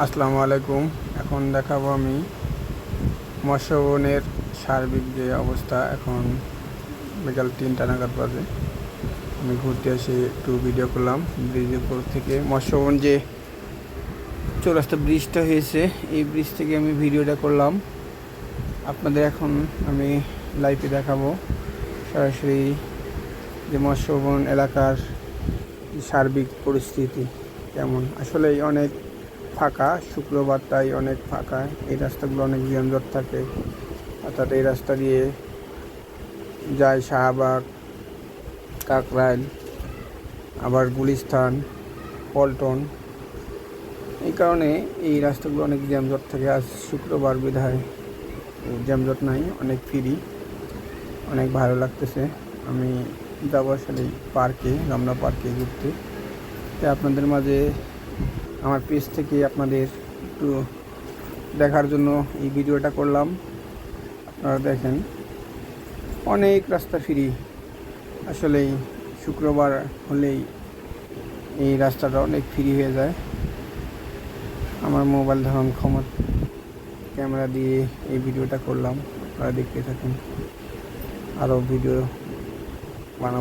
আসসালামু আলাইকুম। এখন দেখাবো আমি মৎস্যবনের সার্বিক যে অবস্থা এখন বিকাল তিনটা নাগাদ বাজে। আমি ঘুরতে এসে একটু ভিডিও করলাম। ব্রিজের উপর থেকে মৎস্যবন যে চৌরাস্তা ব্রিজটা হয়েছে, এই ব্রিজ থেকে আমি ভিডিওটা করলাম। আপনাদের এখন আমি লাইভে দেখাবো। সরাসরি যে মৎস্যবন এলাকার সার্বিক পরিস্থিতি কেমন। আসলে অনেক ফাঁকা, শুক্রবার তাই অনেক ফাঁকা। এই রাস্তাগুলো অনেক যানজট থাকে। অর্থাৎ এই রাস্তা দিয়ে যায় শাহবাগ, কাকরাইল, আবার গুলিস্তান, পল্টন। এই কারণে এই রাস্তাগুলো অনেক জ্যামজট থাকে। আজ শুক্রবার বিধায় জ্যামজট নাই, অনেক ফ্রি, অনেক ভালো লাগতেছে। আমি যাব আসলে পার্কে, রমনা পার্কে ঘুরতে। আপনাদের মাঝে আমার পেজ থেকে আপনাদের একটু দেখার জন্য এই ভিডিওটা করলাম। আপনারা দেখেন, অনেক রাস্তা ফ্রি। আসলেই শুক্রবার হলেই এই রাস্তাটা অনেক ফ্রি হয়ে যায়। আমার মোবাইল ধরুন ক্ষমা ক্যামেরা দিয়ে এই ভিডিওটা করলাম। আপনারা দেখতে থাকুন। আরও ভিডিও বানাবো।